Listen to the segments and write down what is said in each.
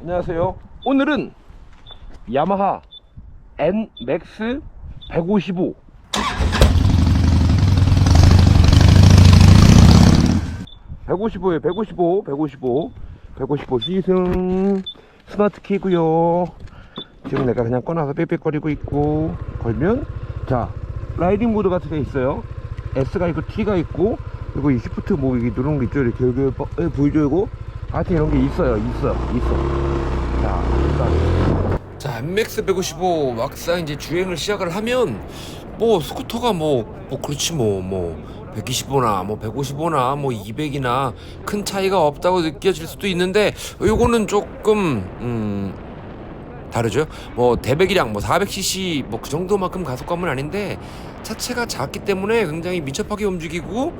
안녕하세요. 오늘은 야마하 NMAX 155 155에요 155 155 155 시승 스마트 키고요. 지금 내가 그냥 꺼놔서 빽빽거리고 있고 걸면 자 라이딩 모드 같은 게 있어요. S가 있고 T가 있고 그리고 이 시프트 뭐 여기 누르는 거 있죠? 이렇게 여기 버- 여기 보여주고 하여튼 이런 게 있어요 있어 있어 자 일단 자, MX 155 막상 이제 주행을 시작을 하면 뭐 스쿠터가 뭐, 뭐 그렇지 뭐, 뭐 125나 뭐 155나 뭐 200이나 큰 차이가 없다고 느껴질 수도 있는데 요거는 조금 음 다르죠. 뭐 대배기량 뭐 400cc 뭐 그 정도만큼 가속감은 아닌데 차체가 작기 때문에 굉장히 민첩하게 움직이고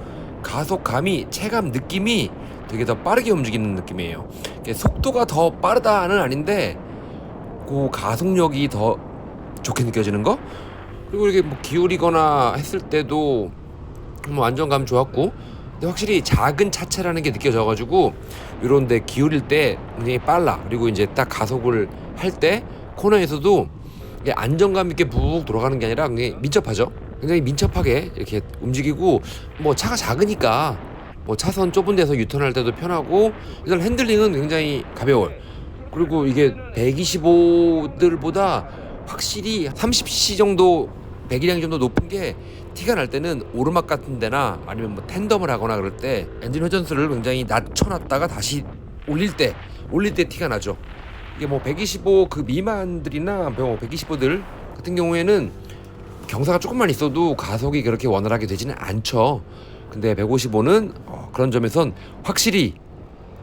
가속감이 체감 느낌이 되게 더 빠르게 움직이는 느낌이에요. 속도가 더 빠르다는 아닌데 그 가속력이 더 좋게 느껴지는 거? 그리고 이게 뭐 기울이거나 했을 때도 뭐 안정감 좋았고 근데 확실히 작은 차체라는 게 느껴져가지고 이런데 기울일 때 굉장히 빨라. 그리고 이제 딱 가속을 할 때 코너에서도 안정감 있게 묵 돌아가는 게 아니라 굉장히 민첩하죠? 굉장히 민첩하게 이렇게 움직이고 뭐 차가 작으니까 뭐 차선 좁은 데서 유턴할 때도 편하고 일단 핸들링은 굉장히 가벼워요. 그리고 이게 125들보다 확실히 30cc 정도 배기량 정도 높은 게 티가 날 때는 오르막 같은 데나 아니면 뭐 텐덤을 하거나 그럴 때 엔진 회전수를 굉장히 낮춰놨다가 다시 올릴 때 올릴 때 티가 나죠. 이게 뭐 125 그 미만들이나 뭐 125들 같은 경우에는 경사가 조금만 있어도 가속이 그렇게 원활하게 되지는 않죠 근데 155는 어, 그런 점에선 확실히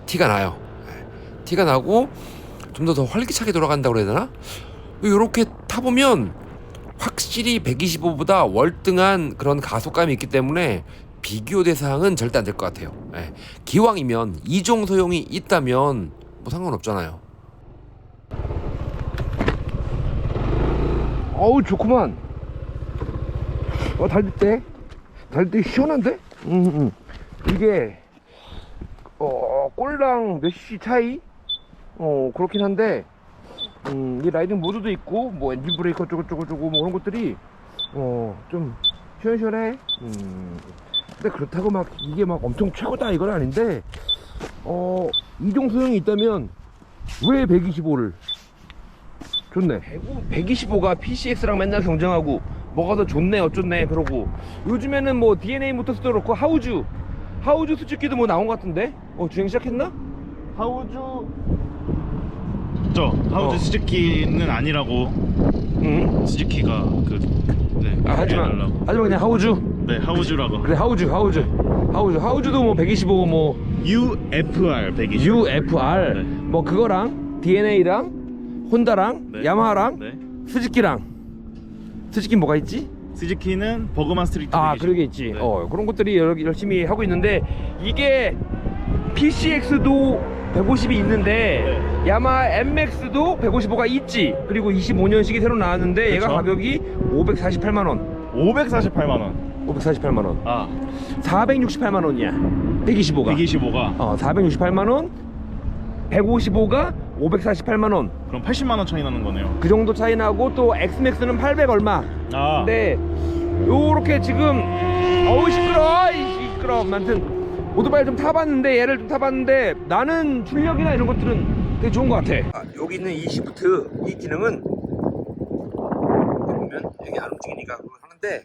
티가 나요 예, 티가 나고 좀 더 더 활기차게 돌아간다고 그래야 되나? 이렇게 타보면 확실히 125보다 월등한 그런 가속감이 있기 때문에 비교 대상은 절대 안 될 것 같아요. 예. 기왕이면 이종 소용이 있다면 뭐 상관없잖아요. 어우 좋구만 어 달빛대 달빛 시원한데? 음, 음. 이게 어 꼴랑 몇 cc 차이? 어 그렇긴 한데 음, 이 라이딩 모드도 있고 뭐 엔진 저쩌고 저쩌고 뭐 그런 것들이 어 좀 시원시원해 음 근데 그렇다고 막 이게 막 엄청 최고다 이건 아닌데 어 이종 소형이 있다면 왜 125를 좋네 125가 PCX랑 맨날 경쟁하고 뭐가 더 좋네 어쩌네 그러고 요즘에는 뭐 DNA 모터스도 그렇고 하우주 하우주 수직기도 뭐 나온 것 같은데 어 주행 시작했나? 하우주 저 하우주 어. 스즈키는 아니라고 응 스즈키가 그 네. 아, 하지만 해달라고. 하지만 그냥 하우주 네 하우주라고 그래 하우주 하우주 하우주 하우주도 뭐 125 뭐 UFR 120 UFR 네. 뭐 그거랑 DNA랑 혼다랑 네. 야마하랑 네 스즈키랑 스즈키 뭐가 있지? 스즈키는 버그만 스트리트 아 120. 그러게 있지 네. 어 그런 것들이 여러- 열심히 하고 있는데 이게 PCX도 150이 있는데 네. 야마 MX도 155가 있지 그리고 25년식이 새로 나왔는데 얘가 그쵸. 가격이 548만원 548만 원 548만원 아 468만 원이야. 125가. 125가 어, 468만 원. 155가 548만 원. 그럼 80만 원 차이 나는 거네요 그 정도 차이 나고 또 엑스맥스는 800 얼마. 아 근데 요렇게 지금 어우 시끄러. 이 시끄러. 아무튼 오토바이 좀 타봤는데 얘를 좀 타봤는데 나는 출력이나 이런 것들은 되게 좋은 것 같아. 아, 여기 있는 이 시프트 이 기능은 보면 여기 안 움직이니까 그걸 하는데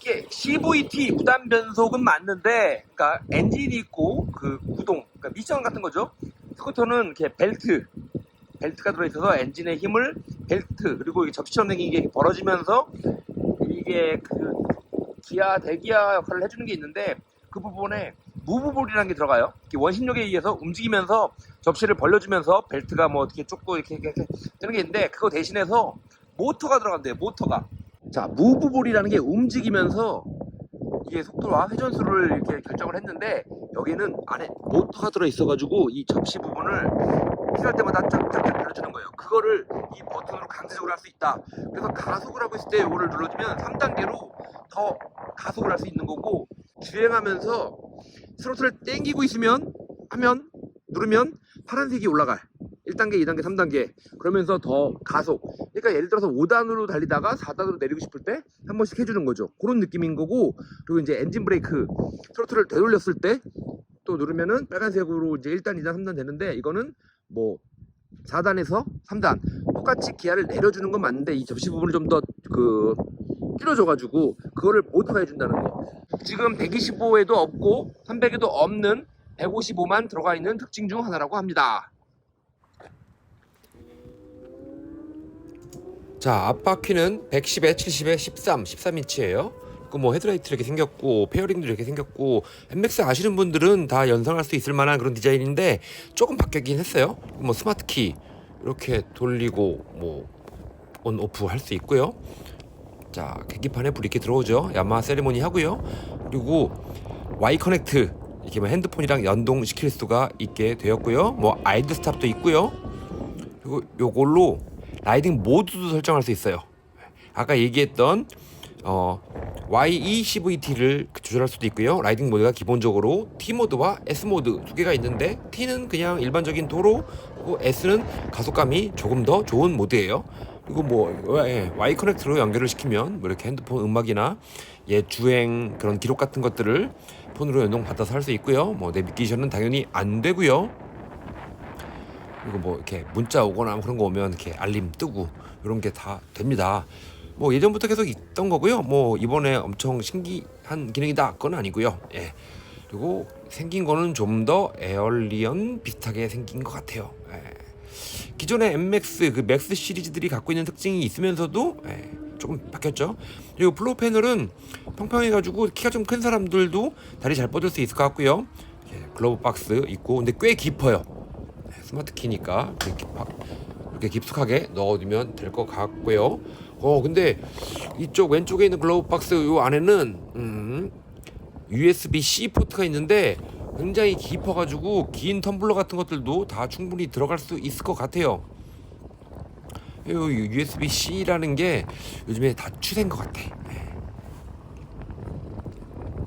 이게 CVT 무단 변속은 맞는데, 그러니까 엔진이 있고 그 구동, 그러니까 미션 같은 거죠. 스쿠터는 이렇게 벨트, 벨트가 들어있어서 엔진의 힘을 벨트 그리고 접시처럼 생긴 게 벌어지면서 이게 그 기아 대기아 역할을 해주는 게 있는데 그 부분에 무브볼이라는 게 들어가요. 원심력에 의해서 움직이면서 접시를 벌려주면서 벨트가 뭐 어떻게 쫓고 이렇게, 이렇게, 이렇게 되는 게 있는데 그거 대신해서 모터가 들어간대요. 모터가. 자, 무브볼이라는 게 움직이면서 이게 속도와 회전수를 이렇게 결정을 했는데 여기는 안에 모터가 들어 있어가지고 이 접시 부분을 필요할 때마다 쫙쫙쫙 열어주는 거예요. 그거를 이 버튼으로 강제적으로 할 수 있다. 그래서 가속을 하고 있을 때 이거를 눌러주면 3단계로 더 가속을 할 수 있는 거고 주행하면서 스로틀을 땡기고 있으면 하면 누르면 파란색이 올라갈 1단계, 2단계, 3단계 그러면서 더 가속. 그러니까 예를 들어서 5단으로 달리다가 4단으로 내리고 싶을 때 한 번씩 해주는 거죠. 그런 느낌인 거고 그리고 이제 엔진 브레이크 트로트를 되돌렸을 때 또 누르면은 빨간색으로 이제 1단, 2단, 3단 되는데 이거는 뭐 4단에서 3단 똑같이 기아를 내려주는 건 맞는데 이 접시 부분을 좀 더그 줄여줘가지고 그거를 모드화해 준다는 거. 지금 125에도 없고 300에도 없는 155만 들어가 있는 특징 중 하나라고 합니다 자 앞바퀴는 110에 70에 13 13인치예요. 그뭐 헤드라이트 이렇게 생겼고 페어링도 이렇게 생겼고 MX 아시는 분들은 다 연상할 수 있을 만한 그런 디자인인데 조금 바뀌긴 했어요. 뭐 스마트 키 이렇게 돌리고 뭐 온 오프 할 수 있고요. 자 계기판에 불이 이렇게 들어오죠. 야마하 세리머니 하고요. 그리고 Y 커넥트 이렇게 뭐 핸드폰이랑 연동시킬 수가 있게 되었고요. 뭐 아이드 스탑도 있고요. 그리고 요걸로 라이딩 모드도 설정할 수 있어요 아까 얘기했던 어, YE CVT를 조절할 수도 있고요 라이딩 모드가 기본적으로 T 모드와 S 모드 두 개가 있는데 T는 그냥 일반적인 도로 그리고 S는 가속감이 조금 더 좋은 모드예요 그리고 뭐 예, Y 커넥트로 연결을 시키면 뭐 이렇게 핸드폰 음악이나 예 주행 그런 기록 같은 것들을 폰으로 연동 받아서 할 수 있고요. 뭐 내비게이션은 당연히 안 되고요. 그리고 뭐 이렇게 문자 오거나 그런 거 오면 이렇게 알림 뜨고 이런 게 다 됩니다. 뭐 예전부터 계속 있던 거고요. 뭐 이번에 엄청 신기한 기능이다 그건 아니고요. 예. 그리고 생긴 거는 좀 더 에얼리언 비슷하게 생긴 것 같아요. 예. 기존의 MX 그 맥스 시리즈들이 갖고 있는 특징이 있으면서도 예, 조금 바뀌었죠. 그리고 플로우 패널은 평평해가지고 키가 좀 큰 사람들도 다리 잘 뻗을 수 있을 것 같고요. 예, 글러브 박스 있고 근데 꽤 깊어요. 네, 스마트 키니까 이렇게, 바- 이렇게 깊숙하게 넣어두면 될 것 같고요. 어 근데 이쪽 왼쪽에 있는 글러브 박스 요 안에는 음, USB-C 포트가 있는데 굉장히 깊어가지고 긴 텀블러 같은 것들도 다 충분히 들어갈 수 있을 것 같아요. 이 USB-C라는 게 요즘에 다 추세인 것 같아. 네.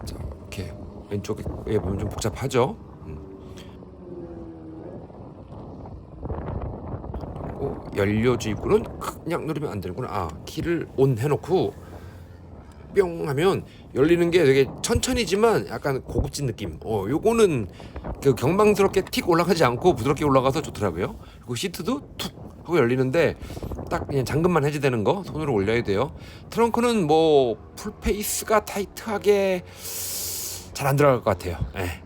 자, 이렇게 왼쪽에 보면 좀 복잡하죠. 음. 그리고 연료 주입구는 그냥 누르면 안 되는구나. 아, 키를 온 해놓고 뿅 하면 열리는 게 되게 천천히지만 약간 고급진 느낌. 어, 요거는 그 경망스럽게 틱 올라가지 않고 부드럽게 올라가서 좋더라고요. 그리고 시트도 툭 하고 열리는데 딱 그냥 잠금만 해제되는 거 손으로 올려야 돼요. 트렁크는 뭐 풀페이스가 타이트하게 잘 안 들어갈 것 같아요. 예.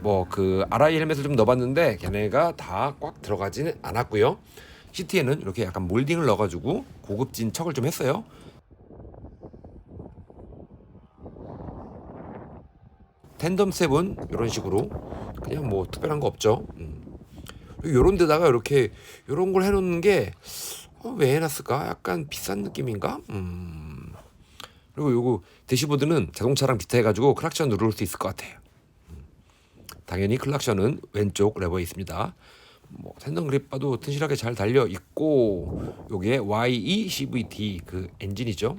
뭐그 RI 헬멧을 좀 넣어봤는데 걔네가 다 꽉 들어가지는 않았고요. 시트에는 이렇게 약간 몰딩을 넣어가지고 고급진 척을 좀 했어요. 텐덤 세븐 이런 식으로 그냥 뭐 특별한 거 없죠. 음. 요런 데다가 이렇게 요런 걸 해놓는 게 어, 왜 해놨을까? 약간 비싼 느낌인가? 음. 그리고 요거 대시보드는 자동차랑 비슷해가지고 클락션 누를 수 있을 것 같아요. 음. 당연히 클락션은 왼쪽 레버에 있습니다. 뭐 텐덤 그립바도 튼실하게 잘 달려 있고 요게 YE CVT 그 엔진이죠.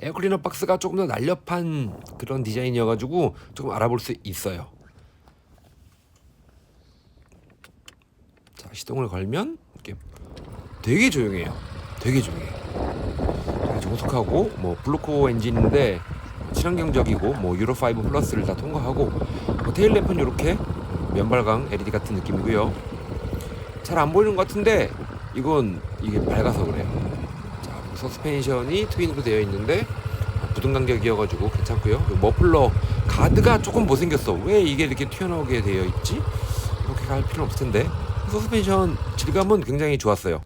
에어클리너 박스가 조금 더 날렵한 그런 디자인이어가지고 조금 알아볼 수 있어요. 자 시동을 걸면 이렇게 되게 조용해요. 되게 조용해요. 정숙하고 뭐 블루코 엔진인데 친환경적이고 뭐 유로 5 플러스를 다 통과하고 뭐 테일 램프는 이렇게 면발광 LED 같은 느낌이고요. 잘 안 보이는 것 같은데 이건 이게 밝아서 그래요. 자, 서스펜션이 트윈으로 되어 있는데 부등 간격이어가지고 괜찮고요. 머플러 가드가 조금 못생겼어. 왜 이게 이렇게 튀어나오게 되어 있지? 이렇게 갈 필요는 없을 텐데. 서스펜션 질감은 굉장히 좋았어요.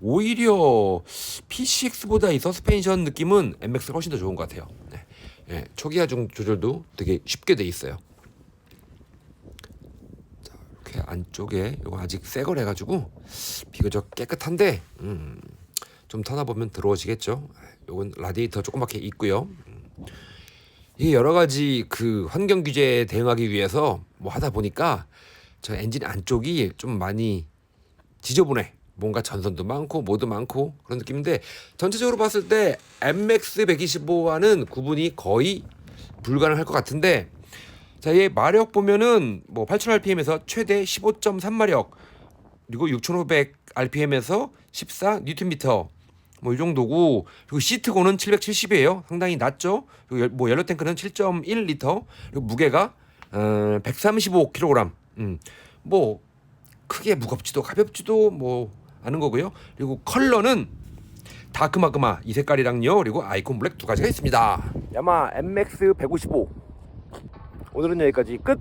오히려 PCX보다 이 서스펜션 느낌은 MX가 훨씬 더 좋은 것 같아요. 네. 예, 초기 하중 조절도 되게 쉽게 돼 있어요. 자, 이렇게 안쪽에 이거 아직 새 거래가지고 비교적 깨끗한데 음, 좀 터나 보면 들어오시겠죠. 요건 라디에이터 조그맣게 있고요. 음. 이게 여러 가지 그 환경 규제에 대응하기 위해서 뭐 하다 보니까 저 엔진 안쪽이 좀 많이 지저분해. 뭔가 전선도 많고 모두 많고 그런 느낌인데 전체적으로 봤을 때 MX 125와는 구분이 거의 불가능할 것 같은데 자, 얘 마력 보면은 뭐 8000rpm에서 최대 15.3마력 그리고 6500rpm에서 14 뉴턴미터 뭐 이 정도고 그리고 시트고는 770이에요. 상당히 낮죠. 그리고 열- 뭐 옐로 탱크는 7.1리터 그리고 무게가 어, 135kg. 음. 뭐 크게 무겁지도 가볍지도 뭐 않은 거고요. 그리고 컬러는 다크마그마 이 색깔이랑요. 그리고 아이콘 블랙 두 가지가 있습니다. 야마 MX 155 오늘은 여기까지. 끝